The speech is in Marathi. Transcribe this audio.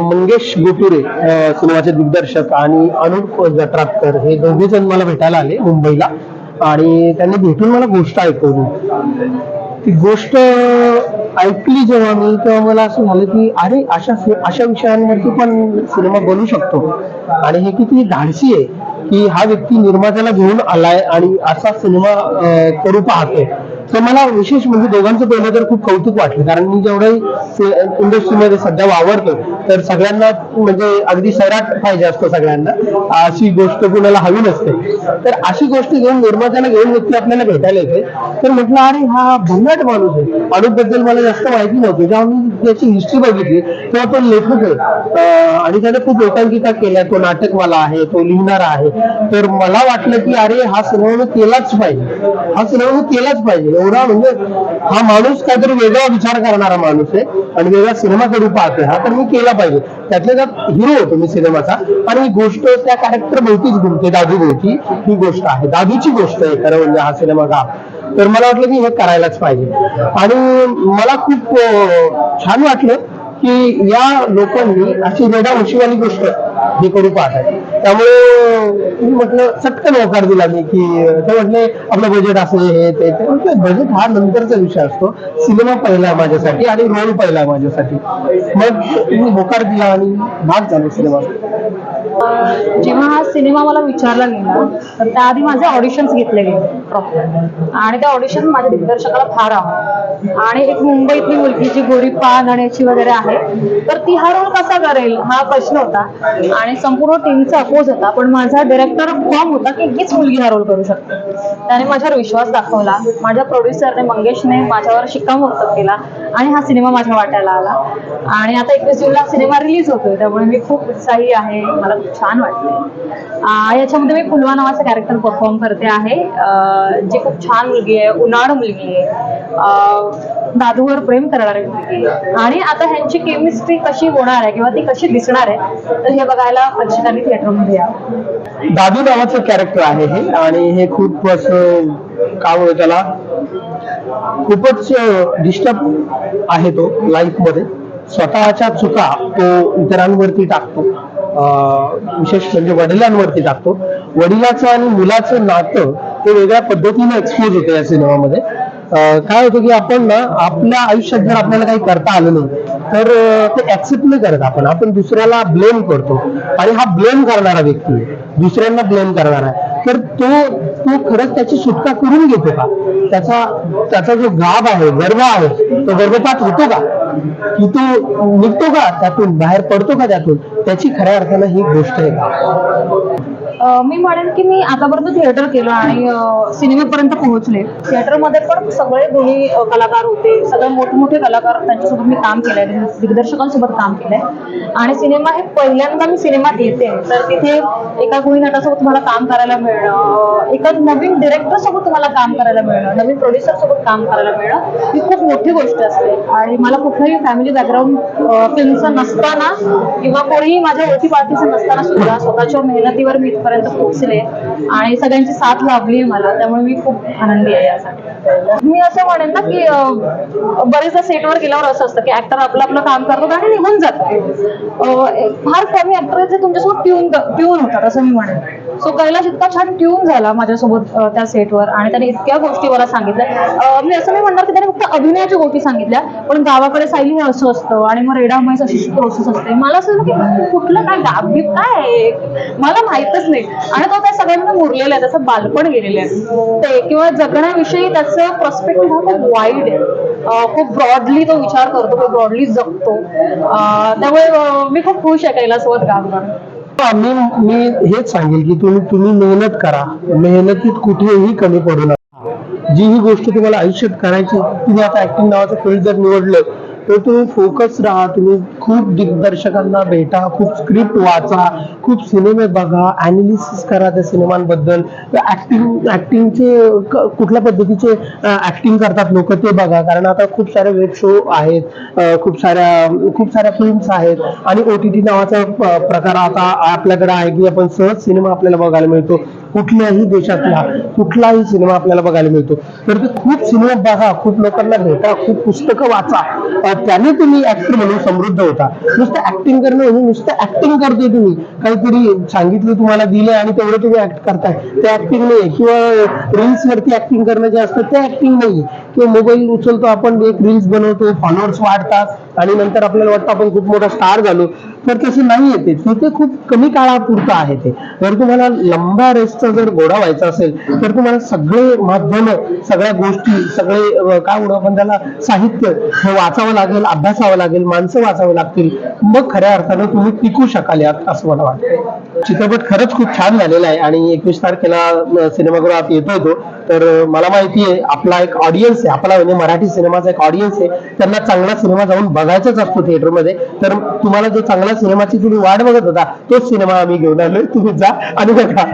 मंगेश गोटुरे सिनेमाचे दिग्दर्शक आणि अनुप जटरातकर हे दोघे जण मला भेटायला आले मुंबईला. आणि त्यांनी भेटून मला गोष्ट ऐकवली. ती गोष्ट ऐकली जेव्हा मी तेव्हा मला असं झालं की अरे अशा अशा विषयांवरती पण सिनेमा बनू शकतो. आणि हे किती धाडसी आहे की हा व्यक्ती निर्मात्याला घेऊन आलाय आणि असा सिनेमा करू पाहतोय. तर मला विशेष म्हणजे दोघांचं पहिलं तर खूप कौतुक वाटलं. कारण मी जेवढंही इंडस्ट्रीमध्ये सध्या वावरतो तर सगळ्यांना म्हणजे अगदी सैराट पाहिजे असतो सगळ्यांना. अशी गोष्ट कुणाला हवी नसते. तर अशी गोष्ट घेऊन निर्मात्याला घेऊन व्यक्ती आपल्याला भेटायला येते. तर म्हटलं अरे हा भन्नाट माणूस आहे. अनुपबद्दल मला जास्त माहिती नव्हती. जेव्हा मी त्याची हिस्ट्री बघितली तेव्हा तो लेखक आहे. आणि त्याने खूप एकांकिका केल्या. तो नाटकवाला आहे तो लिहिणारा आहे. तर मला वाटलं की अरे हा सिनेमा केलाच पाहिजे. हा सिनेमा केलाच पाहिजे. एवढा म्हणजे हा माणूस काहीतरी वेगळा विचार करणारा माणूस आहे आणि वेगळा सिनेमाकडे पाहतोय. हा तर मी केला पाहिजे. त्यातल्या त्यात हिरो होतो मी सिनेमाचा आणि ही गोष्ट त्या कॅरेक्टर भोवतीच घुमते दादू भोवती. ही गोष्ट आहे. दादूची गोष्ट आहे खरं म्हणजे हा सिनेमा का तर मला वाटलं की हे करायलाच पाहिजे. आणि मला खूप छान वाटलं की या लोकांनी अशी रेडा उशीवाली गोष्ट हे करू पाहतात त्यामुळे मी म्हटलं चटकन होकार दिला मी की ते म्हटले आपलं बजेट असं हे ते बजेट हा नंतरचा विषय असतो. सिनेमा पहिला आहे माझ्यासाठी आणि रोल पहिला आहे माझ्यासाठी. मग मी होकार दिला आणि भाग झालो सिनेमा जेव्हा हा सिनेमा मला विचारला गेला तर त्याआधी माझे ऑडिशन्स घेतले गेले प्रॉपर आणि त्या ऑडिशन माझ्या दिग्दर्शकाला फार आव आणि एक मुंबईतली मुलगी जी गोरी पान आणण्याची वगैरे आहे तर ती हा रोल कसा करेल हा प्रश्न होता. आणि संपूर्ण टीमचा अपोज होता पण माझा डिरेक्टर फॉर्म होता की हीच मुलगी हा रोल करू शकते. त्याने माझ्यावर विश्वास दाखवला. माझ्या प्रोड्युसरने मंगेशने माझ्यावर शिक्कामोर्तब केला. आणि हा सिनेमा माझ्या वाट्याला आला. आणि आता एकवीस जूनला सिनेमा रिलीज होतोय त्यामुळे मी खूप उत्साही आहे. मला खूप छान वाटते याच्यामध्ये मी फुलवा नावाचं कॅरेक्टर परफॉर्म करते आहे. जी खूप छान मुलगी आहे उन्हाळ मुलगी आहे. दादूवर प्रेम करणारी मुलगी आणि आता ह्यांची केमिस्ट्री कशी होणार आहे किंवा ती कशी दिसणार आहे तर हे बघायला प्रेक्षकांनी थिएटरमध्ये या. दादू नावाचं कॅरेक्टर आहे हे. आणि हे खूप असं काय त्याला? खूपच डिस्टर्ब आहे तो लाईफमध्ये. स्वतःच्या चुका तो इतरांवरती टाकतो. विशेष म्हणजे वडिलांवरती टाकतो. वडिलाचं आणि मुलाचं नातं ते वेगळ्या पद्धतीने एक्सपोज होतं या सिनेमामध्ये. काय होतं की आपण ना आपल्या आयुष्यात जर आपल्याला काही करता आलं नाही तर ते ऍक्सेप्ट नाही करत आपण. आपण दुसऱ्याला ब्लेम करतो. आणि हा ब्लेम करणारा व्यक्ती दुसऱ्यांना ब्लेम करणारा आहे. तर तो तो खरंच त्याची सुटका करून घेतो का? त्याचा त्याचा जो गाभ आहे गर्भ आहे तो गर्भपात होतो का? की तो निघतो का त्यातून बाहेर पडतो का त्यातून? त्याची खऱ्या अर्थानं ही गोष्ट आहे. का मी म्हणेन की मी आतापर्यंत थिएटर केलं आणि सिनेमेपर्यंत सिनेमापर्यंत पोहोचले. थिएटरमध्ये पण सगळे दोन्ही कलाकार होते. सगळे मोठमोठे कलाकार त्यांच्यासोबत मी काम केलंय. दिग्दर्शकांसोबत काम केलंय. आणि सिनेमा हे पहिल्यांदा मी सिनेमात येते तर तिथे एका गुणी नटासोबत तुम्हाला काम करायला मिळणं एका नवीन डिरेक्टर सोबत तुम्हाला काम करायला मिळणं नवीन प्रोड्युसर सोबत काम करायला मिळणं ही खूप मोठी गोष्ट असते. आणि मला कुठलाही फॅमिली बॅकग्राऊंड फिल्मचं नसताना किंवा कोणीही माझ्या ओळखी पाळखीचं नसताना सुद्धा स्वतःच्या मेहनतीवर मी इथपर्यंत पोहोचले आणि सगळ्यांची साथ लाभली आहे मला त्यामुळे मी खूप आनंदी आहे यासाठी. मी असं म्हणेन ना की बरेचदा सेटवर गेल्यावर असं असतं की ऍक्टर आपलं आपलं काम करतात आणि निघून जातात. फार कमी ऍक्टर जे तुमच्यासोबत ट्यून ट्यून होतात असं मी म्हणेन. सो कैलाश इतका छान ट्यून झाला माझ्यासोबत त्या सेटवर आणि त्याने इतक्या गोष्टी मला सांगितल्या. मी असं नाही म्हणणार की त्याने फक्त अभिनयाच्या गोष्टी सांगितल्या पण गावाकडे सायली हे असं असतं आणि मग रेडा म्हैस अशी प्रोसेस असते. मला असं की कुठलं काय गाभीत काय मला माहितच नाही. आणि तो त्या सगळ्यांना मुरलेला आहे त्याचं बालपण गेलेलं आहे. ते किंवा जगण्याविषयी त्याचं पर्स्पेक्टिव्ह हा खूप वाईड आहे. खूप ब्रॉडली तो विचार करतो खूप ब्रॉडली जगतो. त्यामुळे मी खूप खुश आहे कैलासोबत काम करून मी मी हेच सांगेल की तुम्ही तुम्ही मेहनत करा. मेहनतीत कुठेही कमी पडू नका. जी ही गोष्ट तुम्हाला आयुष्यात करायची तुम्ही आता ऍक्टिंग नावाचं फील्ड जर निवडलं तर तुम्ही फोकस राहा. तुम्ही खूप दिग्दर्शकांना भेटा खूप स्क्रिप्ट वाचा खूप सिनेमे बघा अनालिसिस करा त्या सिनेमांबद्दल ऍक्टिंग ऍक्टिंगचे कुठल्या पद्धतीचे ऍक्टिंग करतात लोक ते बघा. कारण आता खूप सारे वेब शो आहेत खूप साऱ्या खूप साऱ्या फिल्म्स आहेत. आणि ओ टी टी नावाचा प्रकार आता आपल्याकडे आहे की आपण सहज सिनेमा आपल्याला बघायला मिळतो. कुठल्याही देशातला कुठलाही सिनेमा आपल्याला बघायला मिळतो. तर ते खूप सिनेमा बघा खूप लोकांना भेटा खूप पुस्तकं वाचा. त्याने तुम्ही ऍक्टर म्हणून समृद्ध होता. नुसतं ऍक्टिंग करणं म्हणजे नुसतं ऍक्टिंग करतोय तुम्ही. काहीतरी सांगितलं तुम्हाला दिलं आणि तेवढं तुम्ही ऍक्ट करताय. ते ऍक्टिंग नाही किंवा रील्स वरती ऍक्टिंग करणं जे असतं ते ऍक्टिंग नाही किंवा मोबाईल उचलतो आपण एक रील्स बनवतो फॉलोअर्स वाढतात. आणि नंतर आपल्याला वाटतं आपण खूप मोठा स्टार झालो. तर तसं नाही येते ते. खूप कमी काळापुरतं आहे ते. जर तुम्हाला लंबा रेसचा जर घोडा व्हायचा असेल तर तुम्हाला सगळे माध्यम सगळ्या गोष्टी सगळे काय म्हणू आपण त्याला साहित्य हे वाचावं लागेल अभ्यासावं लागेल माणसं वाचावं लागतील. मग खऱ्या अर्थानं तुम्ही टिकू शकाल यात असं मला वाटतं. चित्रपट खरंच खूप छान झालेला आहे. आणि एकवीस तारखेला सिनेमागृहात येतोय तो. तर मला माहिती आहे आपला एक ऑडियन्स आहे. आपला म्हणजे मराठी सिनेमाचा एक ऑडियन्स आहे. त्यांना चांगला सिनेमा जाऊन बघायचाच असतो थिएटरमध्ये तर तुम्हाला जो चांगला सिनेमाची तुम्ही वाट बघत होता तोच सिनेमा आम्ही घेऊन आलोय. तुम्ही जा आणि बघा.